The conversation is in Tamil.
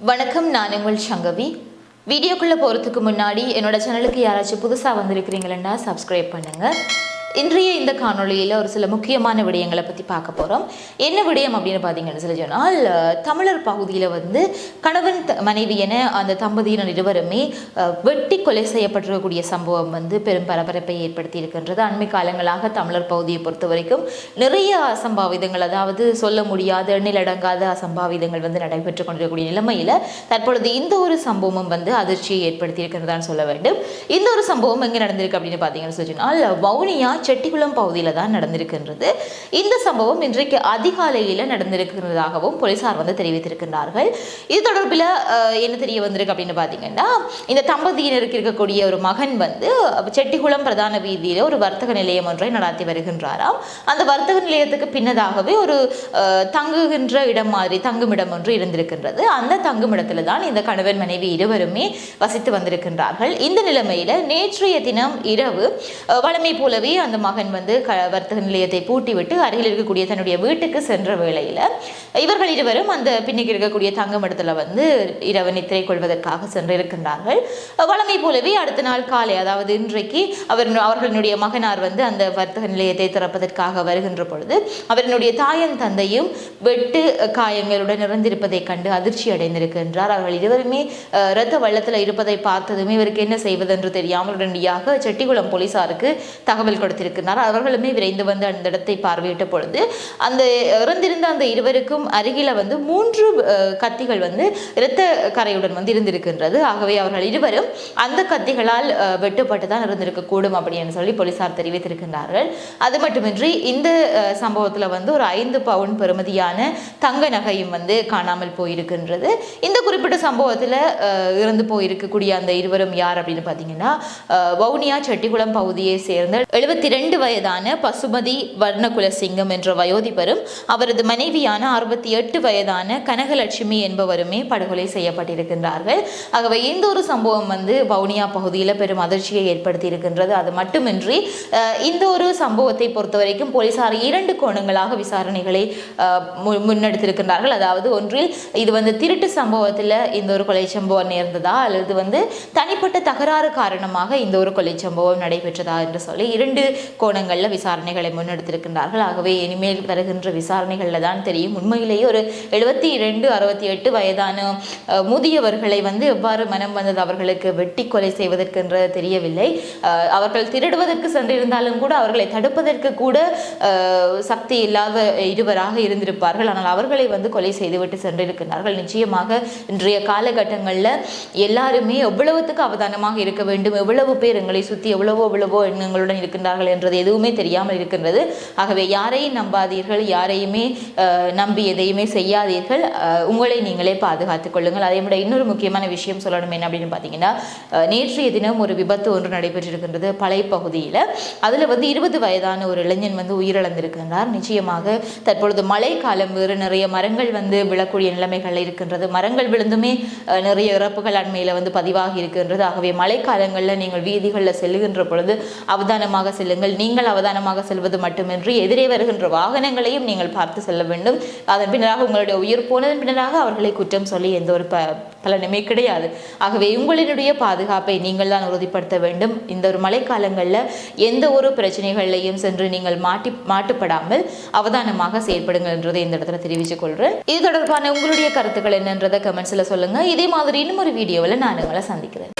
வணக்கம் நான் உங்கள் சங்கவி. வீடியோக்குள்ளே போகிறதுக்கு முன்னாடி என்னோட சேனலுக்கு யாராச்சும் புதுசாக வந்திருக்கிறீங்களா சப்ஸ்கிரைப் பண்ணுங்கள் இன்றைய இந்த காணொளியில் ஒரு சில முக்கியமான விடயங்களை பற்றி பார்க்க போகிறோம் என்ன விடயம் அப்படின்னு பார்த்தீங்கன்னு சொல்லி சொன்னால் தமிழர் பகுதியில் வந்து கணவன் த- மனைவி என அந்த தம்பதியினர் இருவருமே வெட்டி கொலை செய்யப்பட்டிருக்கக்கூடிய சம்பவம் வந்து பெரும் பரபரப்பை ஏற்படுத்தி இருக்கின்றது. அண்மை காலங்களாக தமிழர் பகுதியை பொறுத்த வரைக்கும் நிறைய அசம்பாவிதங்கள் அதாவது சொல்ல முடியாத எண்ணிலடங்காத அசம்பாவிதங்கள் வந்து நடைபெற்று கொண்டிருக்கக்கூடிய நிலைமையில் தற்பொழுது இந்த ஒரு சம்பவமும் வந்து அதிர்ச்சியை ஏற்படுத்தி இருக்கிறதான்னு சொல்ல வேண்டும். இந்த ஒரு சம்பவம் எங்கே நடந்திருக்கு அப்படின்னு பார்த்தீங்கன்னு சொல்லி சொன்னால் வவுனியா செட்டிக்குளம் பகுதியில் தான் நடந்திருக்கின்றது. இந்த சம்பவம் இன்றைக்கு அதிகாலையில் நடந்திருக்கிறதாகவும் போலீசார் வந்து தெரிவித்திருக்கின்றார்கள். இது தொடர்பில் என்ன தெரிய வந்திருக்கு அப்படின்னு பார்த்தீங்கன்னா இந்த தம்பதியினருக்கு இருக்கக்கூடிய ஒரு மகன் வந்து செட்டிக்குளம் பிரதான வீதியில் ஒரு வர்த்தக நிலையம் ஒன்றை நடத்தி வருகின்றாராம். அந்த வர்த்தக நிலையத்துக்கு பின்னதாகவே ஒரு தங்குகின்ற இடம் மாதிரி தங்குமிடம் ஒன்று இருந்திருக்கின்றது. அந்த தங்குமிடத்தில் தான் இந்த கணவன் மனைவி இருவருமே வசித்து வந்திருக்கின்றார்கள். இந்த நிலைமையில் நேற்றைய தினம் இரவு அஹ், வழமை போலவே அந்த மகன் வந்து க வர்த்தக நிலையத்தை பூட்டிவிட்டு அருகில் இருக்கக்கூடிய தன்னுடைய வீட்டுக்கு சென்ற வேளையில் இவர்கள் இருவரும் அந்த பின்னுக்கு இருக்கக்கூடிய தங்குமிடத்துல வந்து இரவு நித்திரை கொள்வதற்காக சென்றிருக்கின்றார்கள் வழமை போலவே அடுத்த நாள் காலை அதாவது இன்றைக்கு அவர் அவர்களுடைய மகனார் வந்து அந்த வர்த்தக நிலையத்தை திறப்பதற்காக வருகின்ற பொழுது அவரினுடைய தாயன் தந்தையும் வெட்டு காயங்களுடன் இறந்திருப்பதைக் கண்டு அதிர்ச்சி அடைந்திருக்கின்றார். அவர்கள் இருவருமே இரத்த வெள்ளத்தில் இருப்பதை பார்த்ததுமே இவருக்கு என்ன செய்வதென்று தெரியாமல் உடனடியாக செட்டிகுளம் போலீசாருக்கு தகவல் கொடுத்திருக்கிறார் அவர்களுமே விரைந்து வந்து அந்த இடத்தை பார்வையிட்ட பொழுது அந்த இறந்திருந்த அந்த இருவருக்கும் அருகில வந்து மூன்று கத்திகள் வந்து இரத்த கரையுடன் வந்து இருந்திருக்கின்றது. ஆகவே அவர்கள் இருவரும் அந்த கத்திகளால் வெட்டுப்பட்டு தான் இருந்திருக்கக்கூடும் அப்படின்னு சொல்லி போலீசார் தெரிவித்திருக்கின்றார்கள். அது மட்டுமின்றி இந்த சம்பவத்துல வந்து ஒரு ஐந்து பவுன் பெறுமதியான தங்க நகையும் வந்து காணாமல் போயிருக்கின்றது. இந்த குறிப்பிட்ட சம்பவத்துல இருந்து இறந்து போயிருக்கக்கூடிய அந்த இருவரும் யார் அப்படின்னு பார்த்தீங்கன்னா வவுனியா செட்டிகுளம் பகுதியை சேர்ந்த எழுபத்தி ரெண்டு வயதான பசுமதி வர்ணகுலசிங்கம் என்ற வயோதிபரும் அவரது மனைவியான அறுபத்தி எட்டு வயதான கனகலட்சுமி என்பவருமே படுகொலை செய்யப்பட்டிருக்கின்றார்கள். ஆகவே இந்த ஒரு சம்பவம் வந்து வவுனியா பகுதியில் பெரும் அதிர்ச்சியை ஏற்படுத்தி இருக்கின்றது அது மட்டுமின்றி இந்த ஒரு சம்பவத்தை பொறுத்தவரைக்கும் போலீசார் இரண்டு கோணங்களாக விசாரணைகளை முன்னெடுத்திருக்கின்றார்கள். அதாவது ஒன்றில் இது வந்து திருட்டு சம்பவத்தில் இந்த ஒரு கொலை சம்பவம் நேர்ந்ததா? அல்லது வந்து தனிப்பட்ட தகராறு காரணமாக இந்த ஒரு கொலை சம்பவம் நடைபெற்றதா? என்று சொல்லி இரண்டு கோணங்களில் விசாரணைகளை முன்னெடுத்திருக்கின்றார்கள். ஆகவே இனிமேல் வருகின்ற விசாரணைகளில் தான் தெரியும். உண்மையிலேயே ஒரு எழுபத்தி இரண்டு அறுபத்தி எட்டு வயதான முதியவர்களை வந்து எவ்வாறு மனம் வந்தது அவர்களுக்கு வெட்டி கொலை செய்வதற்கென்று தெரியவில்லை. அவர்கள் திருடுவதற்கு சென்றிருந்தாலும் கூட அவர்களை தடுப்பதற்கு கூட சக்தி இல்லாத இருவராக இருந்திருப்பார்கள். ஆனால் அவர்களை வந்து கொலை செய்துவிட்டு சென்றிருக்கிறார்கள் நிச்சயமாக இன்றைய காலகட்டங்களில் எல்லாருமே எவ்வளவுத்துக்கு அவதானமாக இருக்க வேண்டும் எவ்வளவு பேர் எங்களை சுற்றி எவ்வளவோ எவ்வளவோ எண்ணங்களுடன் இருக்கின்றார்கள் என்றது எதுவுமே தெரியாமல் இருக்கின்றது. ஆகவே யாரையும் நம்பாதீர்கள் யாரையுமே நம்பி எதையுமே செய்யாதீர்கள். உங்களை நீங்களே பாதுகாத்துக் கொள்ளுங்கள். அதே விட இன்னொரு முக்கியமான விஷயம் சொல்லணும் என்ன அப்படின்னு பார்த்தீங்கன்னா நேற்றைய தினம் ஒரு விபத்து ஒன்று நடைபெற்றிருக்கின்றது பழைய பகுதியில். அதில் வந்து இருபது வயதான ஒரு இளைஞன் வந்து உயிரிழந்திருக்கின்றார். நிச்சயமாக தற்பொழுது மழை காலம் வேறு நிறைய மரங்கள் வந்து விழக்கூடிய நிலைமைகள் இருக்கின்றது. மரங்கள் விழுந்துமே நிறைய இறப்புகள் அண்மையில் வந்து பதிவாகி இருக்கின்றது. ஆகவே மழைக்காலங்களில் நீங்கள் வீதிகளில் செல்லுகின்ற பொழுது அவதானமாக செல்லுங்கள். நீங்கள் அவதானமாக செல்வது மட்டுமின்றி எதிரே வருகின்ற வாகனங்களையும் நீங்கள் பார்த்து செல்ல வேண்டும். அதன் பின்னராக உங்களுடைய உயிர் போனதன் பின்னராக அவர்களை குற்றம் சொல்லி எந்த ஒரு ப பலனுமே கிடையாது. ஆகவே உங்களினுடைய பாதுகாப்பை நீங்கள் தான் உறுதிப்படுத்த வேண்டும். இந்த ஒரு மழைக்காலங்களில் எந்த ஒரு பிரச்சனைகளையும் சென்று நீங்கள் மாட்டி மாட்டுப்படாமல் அவதானமாக செயல்படுங்கள் என்றதை இந்த இடத்துல தெரிவித்துக் கொள்கிறேன் இது தொடர்பான உங்களுடைய கருத்துக்கள் என்னன்றதை கமெண்ட்ஸில் சொல்லுங்கள் இதே மாதிரி இன்னும் ஒரு வீடியோவில் நான் உங்களை சந்திக்கிறேன்.